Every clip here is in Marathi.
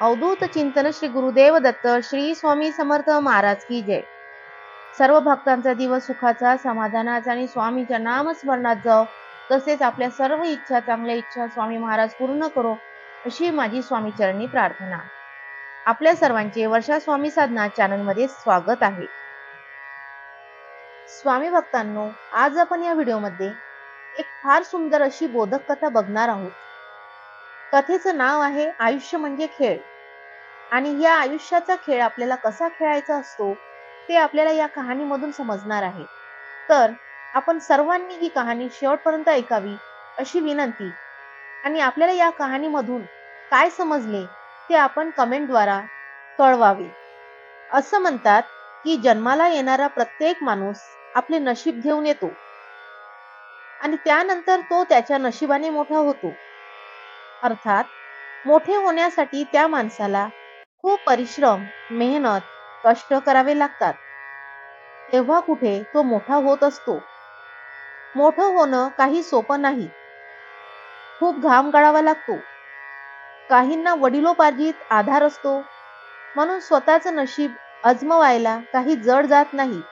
अवधूत चिंतन श्री गुरुदेव दत्त श्री स्वामी समर्थ महाराज की जय. सर्व भक्तांचा दिवस सुखाचा समाधानाचा आणि स्वामीच्या नामस्मरणात जाओ. तसेच आपल्या सर्व इच्छा चांगल्या इच्छा स्वामी महाराज पूर्ण करो अशी माझी स्वामी चरणी प्रार्थना. आपल्या सर्वांचे वर्षा स्वामी साधना चॅनलमध्ये स्वागत आहे. स्वामी भक्तांनो आज आपण या व्हिडिओमध्ये एक फार सुंदर अशी बोधक कथा बघणार आहोत. कथेचं नाव आहे आयुष्य म्हणजे खेळ. आणि या आयुष्याचा खेळ आपल्याला कसा खेळायचा असतो ते आपल्याला या कहाणीमधून समजणार आहे. तर आपण सर्वांनी ही कहाणी शेवटपर्यंत ऐकावी अशी विनंती. आणि आपल्याला या कहाणीमधून काय समजले ते आपण कमेंटद्वारा कळवावे. असं म्हणतात की जन्माला येणारा प्रत्येक माणूस आपले नशीब घेऊन येतो. आणि त्यानंतर तो त्याच्या नशिबाने मोठा होतो. अर्थात मोठे होण्यासाठी त्या माणसाला खूप परिश्रम मेहनत कष्ट करावे लागतात. तेव्हा कुठे तो मोठा होत असतो? मोठं होणं काही सोपं नाही. खूप घाम गाळावा लागतो. काहींना वडिलोपार्जित आधार असतो. म्हणून स्वतःचं नशीब अजमवायला काही जड जात नाही.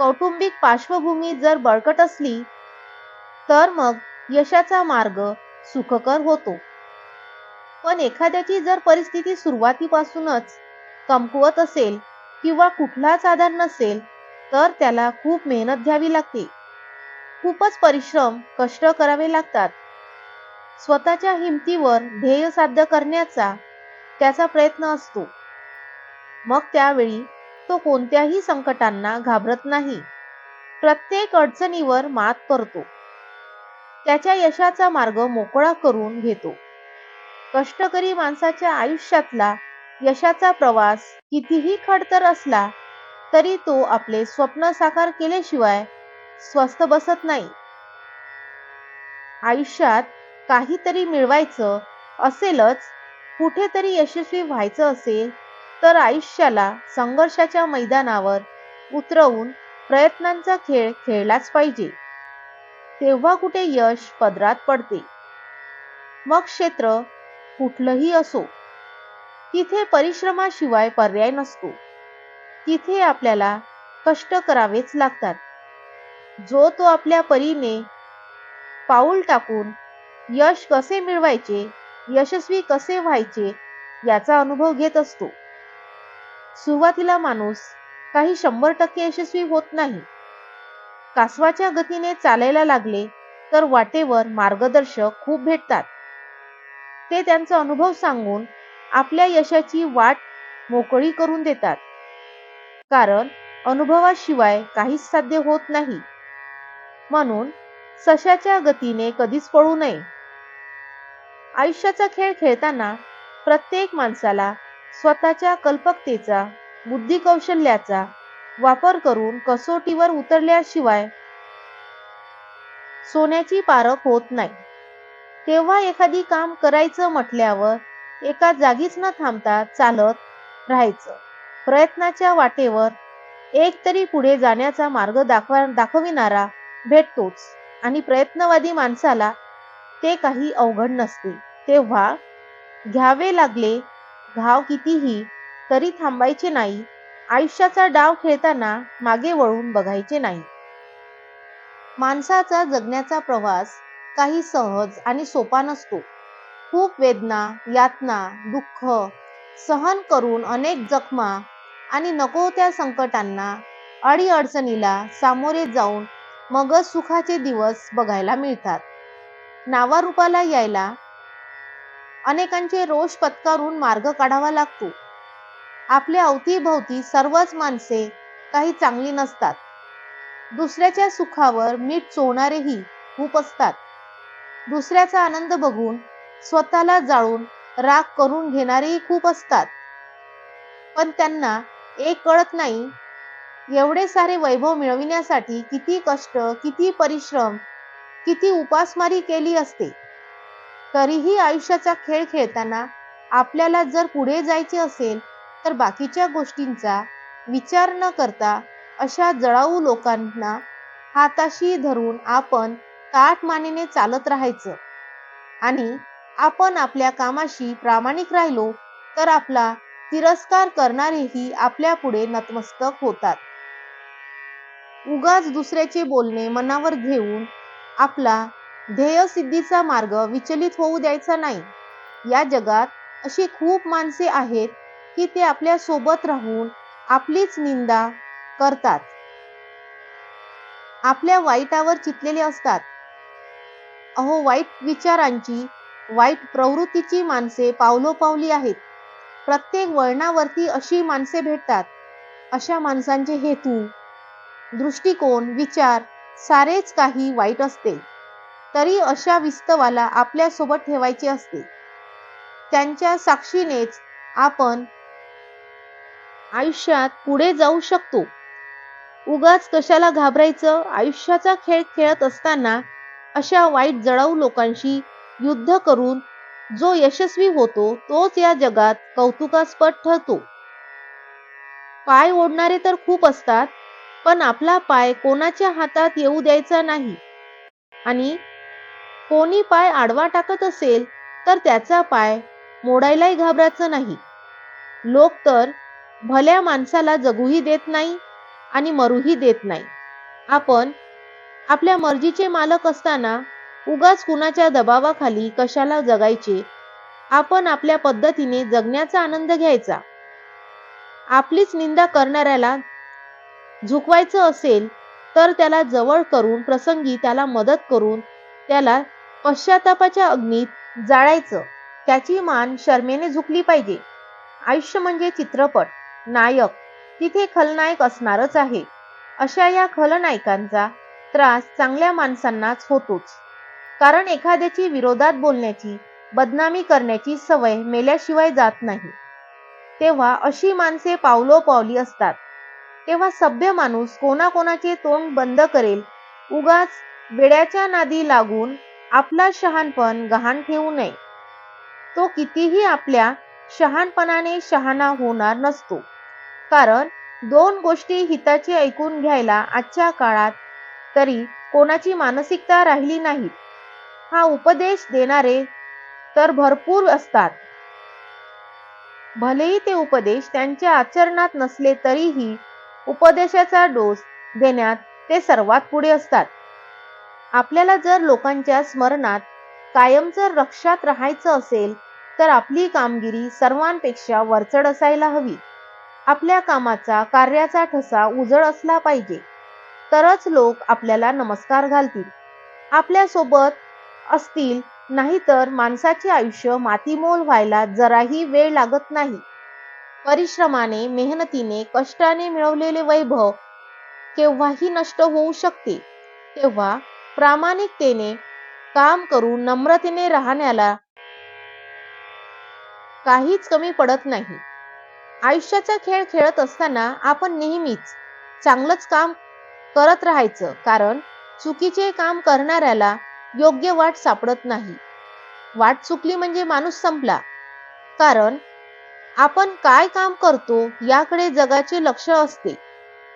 कौटुंबिक पार्श्वभूमी जर बळकट असली तर मग यशाचा मार्ग सुखकर होतो. पण एखाद्याची जर परिस्थिती सुरुवातीपासूनच कमकुवत असेल किंवा कुठलाच आधार नसेल तर त्याला खूप मेहनत घ्यावी लागते. खूपच परिश्रम कष्ट करावे लागतात. स्वतःच्या हिमतीवर ध्येय साध्य करण्याचा त्याचा प्रयत्न असतो. मग त्यावेळी तो कोणत्याही संकटांना घाबरत नाही. प्रत्येक अडचणीवर मात करतो. त्याच्या यशाचा मार्ग मोकळा करून घेतो. कष्टकरी माणसाच्या आयुष्यातला यशाचा प्रवास कितीही खडतर असला तरी तो आपले स्वप्न साकार केल्याशिवाय स्वस्थ बसत नाही. आयुष्यात काहीतरी मिळवायचं असेलच कुठेतरी यशस्वी व्हायचं असेल तर आयुष्याला संघर्षाच्या मैदानावर उतरवून प्रयत्नांचा खेळ खेळलाच पाहिजे. तेव्हा कुठे यश पदरात पडते. मग क्षेत्र कुठलंही असो तिथे परिश्रमाशिवाय पर्याय नसतो. तिथे आपल्याला कष्ट करावेच लागतात. जो तो आपल्या परीने पाऊल टाकून यश कसे मिळवायचे यशस्वी कसे व्हायचे याचा अनुभव घेत असतो. सुरुवातीला माणूस काही शंभर टक्के यशस्वी होत नाही. कासवाच्या गतीने चालायला लागले तर वाटेवर मार्गदर्शक खूप भेटतात. ते त्यांचा अनुभव सांगून आपल्या यशाची वाट मोकळी करून देतात. कारण अनुभवाशिवाय काहीच साध्य होत नाही. म्हणून सशाच्या गतीने कधीच पळू नये. आयुष्याचा खेळ खेळताना प्रत्येक माणसाला स्वतःच्या कल्पकतेचा बुद्धी कौशल्याचा वापर करून कसोटीवर उतरल्याशिवाय सोन्याची पारख होत नाही. तेव्हा एखादी काम करायचं म्हटल्यावर एका जागीच न थांबता चालत राहायचं. प्रयत्नाच्या वाटेवर एक तरी पुढे जाण्याचा मार्ग दाखवा दाखविणारा भेटतोच आणि प्रयत्नवादी माणसाला ते काही अवघड नसते. तेव्हा घ्यावे लागले घाव कितीही तरी थांबायचे नाही आयुष्याचा डाव खेळताना मागे वळून बघायचे नाही. माणसाचा जगण्याचा प्रवास काही सहज आणि सोपा नसतो. खूप वेदना यातना दुःख सहन करून अनेक जखमा आणि नको त्या संकटांना अडीअडचणीला सामोरे जाऊन मगच सुखाचे दिवस बघायला मिळतात. नावारूपाला यायला अनेकांचे रोष पत्कारून मार्ग काढावा लागतो. आपल्या अवतीभोवती सर्वच माणसे काही चांगली नसतात. दुसऱ्याच्या सुखावर मीठ चोळणारेही खूप असतात. दुसऱ्याचा आनंद बघून स्वतःला जाळून राग करून घेणारेही खूप असतात. पण त्यांना एक कळत नाही एवढे सारे वैभव मिळविण्यासाठी किती कष्ट किती परिश्रम किती उपासमारी केली असते. तरीही आयुष्याचा खेळ खेळताना आपल्याला जर पुढे जायचे असेल तर बाकीच्या गोष्टींचा विचार न करता अशा जळाऊ लोकांना हाताशी धरून आपण ताठ मानेने चालत राहायचं. आणि आपण आपल्या कामाशी प्रामाणिक राहिलो तर आपला तिरस्कार करणारेही आपल्या पुढे नतमस्तक होतात. उगाच दुसऱ्याचे बोलणे मनावर घेऊन आपला ध्येयसिद्धीचा मार्ग विचलित होऊ द्यायचा नाही. या जगात अशी खूप माणसे आहेत की ते आपल्यासोबत राहून आपलीच निंदा करतात. आपल्या वाईटावर चितलेले असतात. अहो वाईट विचारांची वाईट प्रवृत्तीची माणसे पावलोपावली आहेत. प्रत्येक वळणावरती अशी माणसे भेटतात. अशा माणसांचे हेतू दृष्टिकोन विचार सारेच काही वाईट असते. तरी अशा विस्तवाला आपल्यासोबत ठेवायचे असते. त्यांच्या साक्षीनेच आपण आयुष्यात पुढे जाऊ शकतो. उगाच कशाला घाबरायचं? आयुष्याचा खेळ खेळत असताना अशा वाईट जळाऊ लोकांशी युद्ध करून जो यशस्वी होतो तोच या जगात कौतुकास्पद ठरतो. पाय ओढणारे तर खूप असतात पण आपला पाय कोणाच्या हातात येऊ द्यायचा नाही. आणि कोणी पाय आडवा टाकत असेल तर त्याचा पाय मोडायलाही घाबरायचं नाही. लोक तर भल्या माणसाला जगूही देत नाही आणि मरूही देत नाही. आपण आपल्या मर्जीचे मालक असताना उगाच कुणाच्या दबावाखाली कशाला जगायचे? आपण आपल्या पद्धतीने जगण्याचा आनंद घ्यायचा. आपलीच निंदा करणाऱ्याला झुकवायचं असेल तर त्याला जवळ करून प्रसंगी त्याला मदत करून त्याला पश्चातापाच्या अग्नीत जाळायचं. त्याची मान शर्मेने झुकली पाहिजे. आयुष्य म्हणजे चित्रपट. नायक. तिथे खलनायक असणारच आहे. अशा या खलनायकांचा त्रास चांगल्या माणसांनाच होतोच. कारण एखाद्याची विरोधात बोलण्याची बदनामी करण्याची सवय मेल्याशिवाय जात नाही. तेव्हा अशी माणसे पावलोपावली असतात. तेव्हा सभ्य माणूस कोणाकोणाचे तोंड बंद करेल उगाच वेड्याच्या नादी लागून आपला शहाणपण गहाण ठेवू नये. तो कितीही आपल्या शहाणपणाने शहाणा होणार नसतो. कारण दोन गोष्टी हिताची ऐकून घ्यायला आजच्या काळात तरी कोणाची मानसिकता राहिली नाही हा उपदेश देणारे तर भरपूर असतात. भलेही ते उपदेश त्यांच्या आचरणात नसले तरीही उपदेशाचा डोस देण्यात ते सर्वात पुढे असतात. आपल्याला जर लोकांच्या स्मरणात कायम जर रक्षात राहायचं असेल तर आपली कामगिरी सर्वांपेक्षा वरचढ असायला हवी. आपल्या कामाचा कार्याचा ठसा उजळ असला पाहिजे. तरच लोक आपल्याला नमस्कार घालतील. आपल्यासोबत असतील नाहीतर माणसाचे आयुष्य मातीमोल व्हायला जराही वेळ लागत नाही. परिश्रमाने मेहनतीने कष्टाने मिळवलेले वैभव केव्हाही नष्ट होऊ शकते. तेव्हा प्रामाणिकतेने काम करून नम्रतेने राहण्याला काहीच कमी पडत नाही. आयुष्याचा खेळ खेळत असताना आपण नेहमीच चांगलंच काम करत राहायचं. कारण चुकीचे काम करणाऱ्याला योग्य वाट सापडत नाही. वाट चुकली म्हणजे माणूस संपला. कारण आपण काय काम करतो याकडे जगाचे लक्ष असते.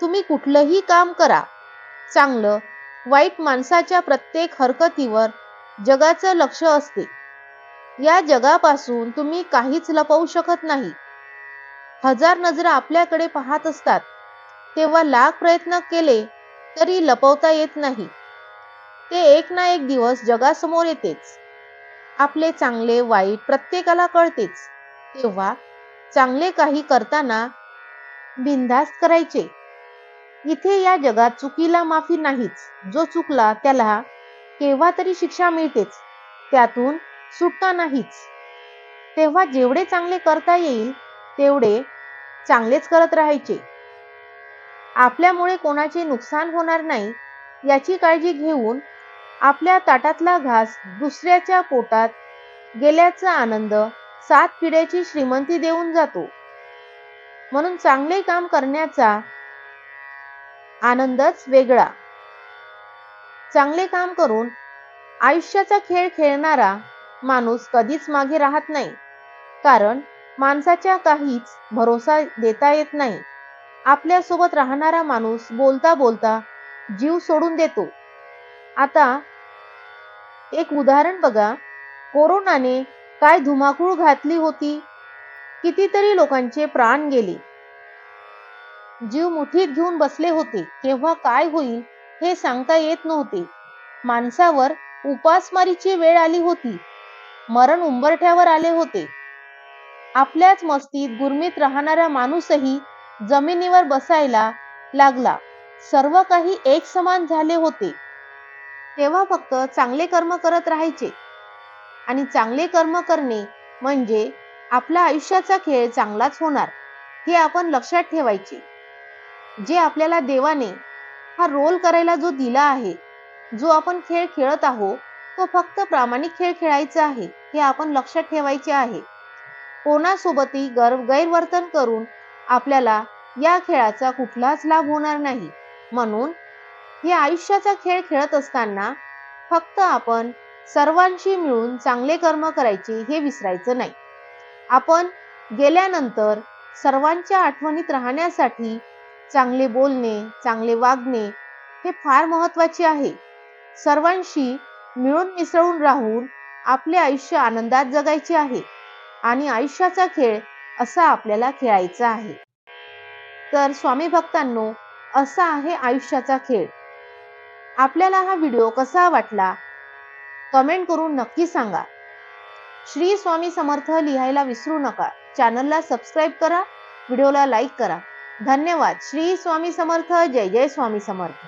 तुम्ही कुठलंही काम करा. चांगलं वाईट माणसाच्या प्रत्येक हरकतीवर जगाचं लक्ष असते. या जगापासून तुम्ही काहीच लपवू शकत नाही. हजार नजरा आपल्याकडे पाहत असतात. तेव्हा लाख प्रयत्न केले तरी लपवता येत नाही. ते एक ना एक दिवस जगासमोर येतेच. आपले चांगले वाईट प्रत्येकाला कळतेच. तेव्हा चांगले काही करताना बिनधास्त करायचे. इथे या जगात चुकीला माफी नाहीच. जो चुकला त्याला केव्हा तरी शिक्षा मिळतेच. त्यातून सुटका नाहीच. तेव्हा जेवढे चांगले करता येईल तेवढे चांगलेच करत राहायचे. आपल्यामुळे कोणाचे नुकसान होणार नाही याची काळजी घेऊन आपल्या ताटातला घास दुसऱ्याच्या पोटात गेल्याचा आनंद सात पिढ्याची श्रीमंती देऊन जातो. म्हणून चांगले काम करण्याचा आनंदच वेगळा. चांगले काम करून आयुष्याचा खेळ खेळणारा माणूस कधीच मागे राहत नाही. कारण माणसाच्या काहीच भरोसा देता येत नाही. आपल्यासोबत राहणारा माणूस बोलता बोलता जीव सोडून देतो. आता एक उदाहरण बघा. कोरोनाने काय धुमाकूळ घातली होती? कितीतरी लोकांचे प्राण गेले. जीव मुठीत घेऊन बसले होते. केव्हा काय होईल हे सांगता येत नव्हते. माणसावर उपासमारीची वेळ आली होती. मरण उंबरठ्यावर आले होते. आपल्याच मस्तीत गुरमीत राहणारा माणूसही जमिनीवर बसायला लागला. सर्व काही एक समान झाले होते. तेव्हा फक्त चांगले कर्म करत राहायचे. आणि चांगले कर्म करणे म्हणजे आपला आयुष्याचा खेळ चांगलाच होणार हे आपण लक्षात ठेवायचे. जे आपल्याला देवाने हा रोल करायला जो दिला आहे जो आपण खेळ खेळत आहोत तो फक्त प्रामाणिक खेळ खेळायचा आहे हे आपण लक्षात ठेवायचे आहे. कोणासोबतही गर गैरवर्तन करून आपल्याला या खेळाचा कुठलाच लाभ होणार नाही. म्हणून हे आयुष्याचा खेळ खेळत असताना फक्त आपण सर्वांशी मिळून चांगले कर्म करायचे हे विसरायचं नाही. आपण गेल्यानंतर सर्वांच्या आठवणीत राहण्यासाठी चांगले बोलणे चांगले वागणे हे फार महत्त्वाचे आहे. सर्वांशी मिळून मिसळून राहून आपले आयुष्य आनंदात जगायचे आहे. आणि आयुष्याचा खेळ असा आपल्याला खेळायचा आहे. तर स्वामी भक्तांनो असा आहे आयुष्याचा खेळ. आपल्याला हा व्हिडिओ कसा वाटला? कमेंट करून नक्की सांगा. श्री स्वामी समर्थ लिहायला विसरू नका. चॅनलला सबस्क्राईब करा व्हिडिओला लाईक करा. धन्यवाद. श्री स्वामी समर्थ. जय जय स्वामी समर्थ.